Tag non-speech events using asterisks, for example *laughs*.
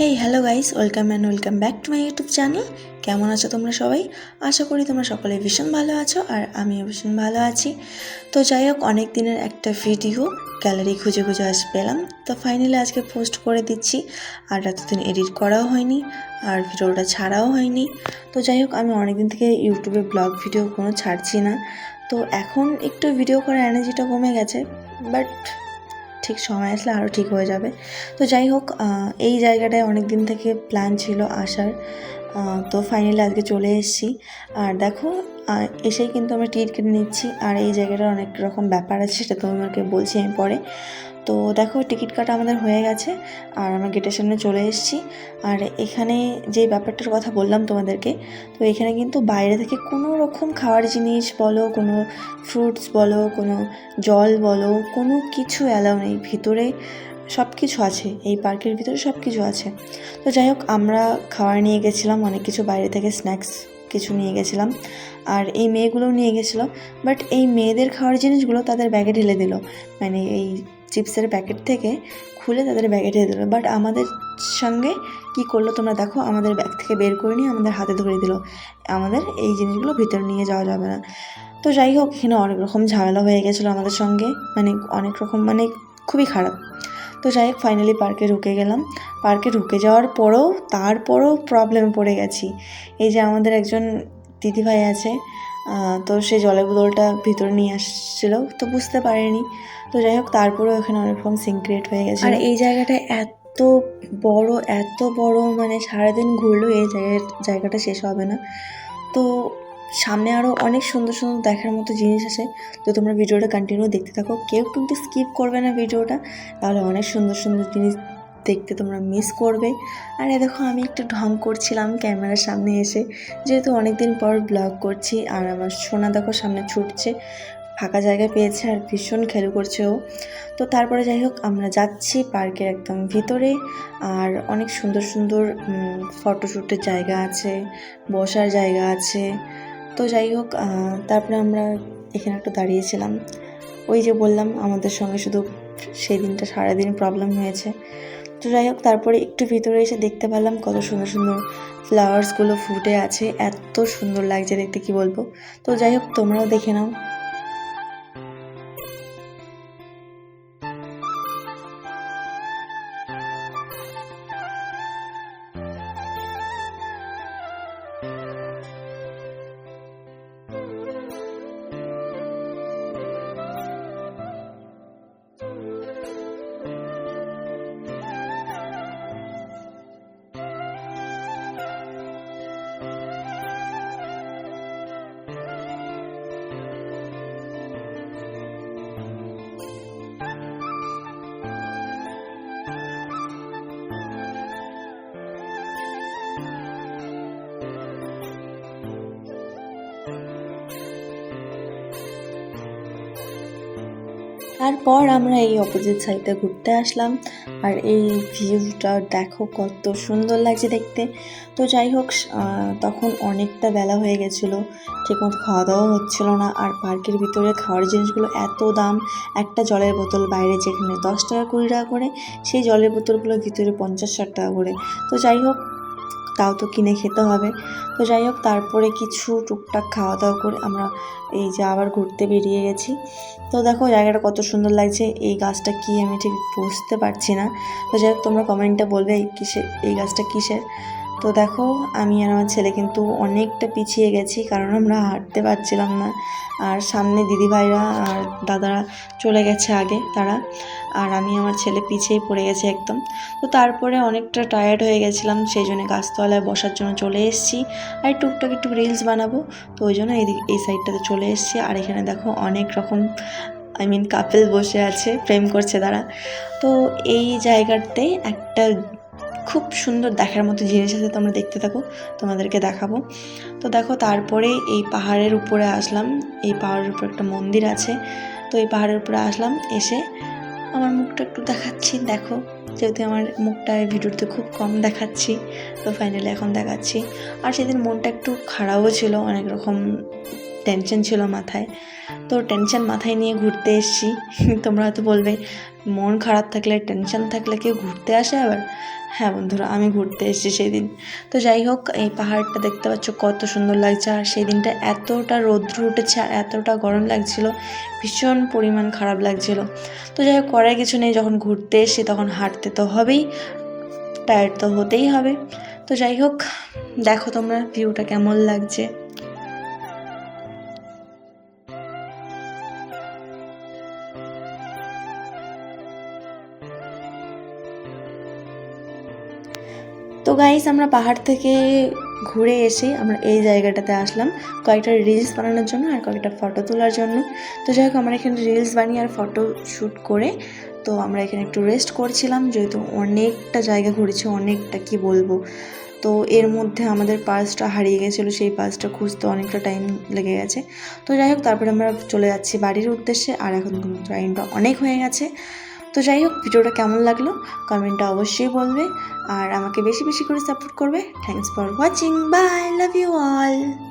Hey hello guys welcome and welcome back to my YouTube channel কেমন আছো তোমরা সবাই? আশা করি তোমরা সকলে ভীষণ ভালো আছো আর আমিও ভীষণ ভালো আছি। তো যাই হোক, অনেক দিনের একটা ভিডিও গ্যালারি খুঁজে খুঁজে আজ পেলাম। তো ফাইনালি আজকে পোস্ট করে দিচ্ছি, আর এতদিন এডিট করাও হয়নি, আর ভিডিওটা ছাড়াও হয়নি। তো যাই হোক, আমি অনেকদিন থেকে ইউটিউবে ব্লগ ভিডিও কোনো ছাড়ছি না। তো এখন একটু ভিডিও করার এনার্জিটা কমে গেছে বাট ঠিক সময় আসলে আরও ঠিক হয়ে যাবে। তো যাই হোক এই জায়গাটায় অনেক দিন থেকে প্ল্যান ছিল আসার। তো ফাইনালি আজকে চলে এসেছি। আর দেখো এসেই কিন্তু আমরা টিকিট কেটে নিচ্ছি। আর এই জায়গাটার অনেক রকম ব্যাপার আছে, সেটা তো আমাকে বলছি আমি পরে। তো দেখো, টিকিট কাটা আমাদের হয়ে গেছে। আর আমরা গেটের সামনে চলে এসেছি। আর এখানে যে ব্যাপারটার কথা বললাম তোমাদেরকে, তো এখানে কিন্তু বাইরে থেকে কোনো রকম খাওয়ার জিনিস বলো, কোনো ফ্রুটস বলো, কোনো জল বলো, কোনো কিছু অ্যালাউ নেই। ভিতরে সব কিছু আছে। এই পার্কের ভিতরে সব কিছু আছে। তো যাই হোক, আমরা খাওয়ার নিয়ে গেছিলাম, অনেক কিছু বাইরে থেকে স্ন্যাক্স কিছু নিয়ে গেছিলাম। আর এই মেয়েগুলোও নিয়ে গেছিল। বাট এই মেয়েদের খাওয়ার জিনিসগুলো তাদের ব্যাগে ঢেলে দিল। মানে এই চিপসের প্যাকেট থেকে খুলে তাদের ব্যাগে ঢেলে দিল। বাট আমাদের সঙ্গে কি করল তোমরা দেখো, আমাদের ব্যাগ থেকে বের করে নিয়ে আমাদের হাতে ধরে দিল। আমাদের এই জিনিসগুলো ভিতরে নিয়ে যাওয়া যাবে না। তো যাই হোক, এখানে অনেক রকম ঝামেলা হয়ে গেছিল আমাদের সঙ্গে। মানে অনেক রকম মানে খুবই খারাপ। তো যাই হোক ফাইনালি পার্কে ঢুকে গেলাম। পার্কে ঢুকে যাওয়ার পরেও, তারপরেও প্রবলেমে পড়ে গেছি। এই যে আমাদের একজন দিদিভাই আছে তো সে জলের বোতলটা ভিতরে নিয়ে আসছিল, তো বুঝতে পারেনি। তো যাই হোক, তারপরেও এখানে অনেক রকম সিনক্রিয়েট হয়ে গেছে। আর এই জায়গাটা এত বড় এত বড় মানে সারাদিন ঘুরলেও এই জায়গাটা শেষ হবে না। তো সামনে আরও অনেক সুন্দর সুন্দর দেখার মতো জিনিস আছে। তো তোমরা ভিডিওটা কন্টিনিউ দেখতে থাকো। কেউ কিন্তু স্কিপ করবে না ভিডিওটা। তাহলে অনেক সুন্দর সুন্দর জিনিস দেখতে তোমরা মিস করবে। আর দেখো, আমি একটু ঢং করছিলাম ক্যামেরার সামনে এসে। যেহেতু অনেক দিন পর ব্লগ করছি, আর আমার সোনা দেখো সামনে ছুটছে, ফাঁকা জায়গা পেয়েছে আর ভীষণ খেলু করছে ও। তো তারপরে যাই হোক, আমরা যাচ্ছি পার্কের একদম ভিতরে, আর অনেক সুন্দর সুন্দর ফটোশ্যুটের জায়গা আছে, বসার জায়গা আছে। তো যাই হোক তারপরে আমরা এখানে একটু দাঁড়িয়েছিলাম। ওই যে বললাম, আমাদের সঙ্গে শুধু সেই দিনটা সারাদিন প্রবলেম হয়েছে। তো যাই হোক, তারপরে একটু ভিতরে এসে দেখতে পেলাম কত সুন্দর সুন্দর ফ্লাওয়ার্সগুলো ফুটে আছে। এত সুন্দর লাগছে দেখতে, কি বলব? তো যাই হোক, তোমরাও দেখে নাও। তারপর আমরা এই অপোজিট সাইডে ঘুরতে আসলাম। আর এই ভিউটা দেখো কত সুন্দর লাগছে দেখতে। তো যাই হোক তখন অনেকটা বেলা হয়ে গেছিল। ঠিকমতো খাওয়া দাওয়া হচ্ছিল না। আর পার্কের ভিতরে খাওয়ার জিনিসগুলো এত দাম। একটা জলের বোতল বাইরে যেখানে দশ টাকা কুড়ি টাকা করে, সেই জলের বোতলগুলো ভিতরে পঞ্চাশ ষাট টাকা করে। তো যাই হোক তাও তো কিনে খেতে হবে। তো যাই হোক, তারপরে কিছু টুকটাক খাওয়া দাওয়া করে আমরা এই যে আবার ঘুরতে বেরিয়ে গেছি। তো দেখো, জায়গাটা কত সুন্দর লাগছে। এই গাছটা কি আমি ঠিক বুঝতে পারছি না। তো যাই হোক, তোমরা কমেন্টে বলবে এই এই গাছটা কিসের? তো দেখো, আমি আর আমার ছেলে কিন্তু অনেকটা পিছিয়ে গেছি, কারণ আমরা হাঁটতে পারছিলাম না। আর সামনে দিদিভাইরা আর দাদারা চলে গেছে আগে, তারা। আর আমি আমার ছেলে পিছিয়ে পড়ে গেছে একদম। তো তারপরে অনেকটা টায়ার্ড হয়ে গেছিলাম, সেই জন্য গাছতলায় বসার জন্য চলে এসেছি। আর টুকটাক একটু রিলস বানাবো, তো ওই জন্য এইদিকে এই সাইডটাতে চলে এসেছি। আর এখানে দেখো অনেক রকম আই মিন কাপেল বসে আছে, প্রেম করছে তারা। তো এই জায়গাতে একটা খুব সুন্দর দেখার মতো জিনিস আছে, তোমরা দেখতে থাকো, তোমাদেরকে দেখাবো। তো দেখো, তারপরে এই পাহাড়ের উপরে আসলাম। এই পাহাড়ের উপরে একটা মন্দির আছে। তো এই পাহাড়ের উপরে আসলাম, এসে আমার মুখটা একটু দেখাচ্ছি। দেখো, যেহেতু আমার মুখটা ভিডিওতে খুব কম দেখাচ্ছি, তো ফাইনালি এখন দেখাচ্ছি। আর সেদিন মনটা একটু খারাপও ছিল, অনেক রকম টেনশন ছিল মাথায়। তো টেনশন মাথায় নিয়ে ঘুরতে এসেছি। *laughs* তোমরা হয়তো বলবে মন খারাপ থাকলে টেনশন থাকলে কেউ ঘুরতে আসে আবার? হ্যাঁ বন্ধুরা, আমি ঘুরতে এসেছি সেই দিন তো যাই হোক, এই পাহাড়টা দেখতে পাচ্ছ কত সুন্দর লাগছে। আর সেই দিনটা এতটা রৌদ্র উঠেছে আর এতটা গরম লাগছিল, ভীষণ পরিমাণ খারাপ লাগছিল। তো যাই হোক, করার কিছু নেই, যখন ঘুরতে এসে তখন হাঁটতে তো হবেই টায়ার্ড তো হতেই হবে। তো যাই হোক, দেখো তোমরা ভিউটা কেমন লাগছে। তো গাইস আমরা পাহাড় থেকে ঘুরে এসে আমরা এই জায়গাটাতে আসলাম কয়েকটা রিলস বানানোর জন্য আর কয়েকটা ফটো তোলার জন্য। তো যাই হোক, আমরা এখানে রিলস বানিয়ে আর ফটো শ্যুট করে, তো আমরা এখানে একটু রেস্ট করছিলাম যেহেতু অনেকটা জায়গা ঘুরেছি, অনেকটা কি বলব। তো এর মধ্যে আমাদের পার্সটা হারিয়ে গেছিল, সেই পার্সটা খুঁজতে অনেকটা টাইম লেগে গেছে। তো যাই হোক, তারপরে আমরা চলে যাচ্ছি বাড়ির উদ্দেশ্যে আর এখন টাইমটা অনেক হয়ে গেছে। তো যাই হোক, ভিডিওটা কেমন লাগল? কমেন্টটা অবশ্যই বলবে। আর আমাকে বেশি বেশি করে সাপোর্ট করবে। Thanks for watching bye love you all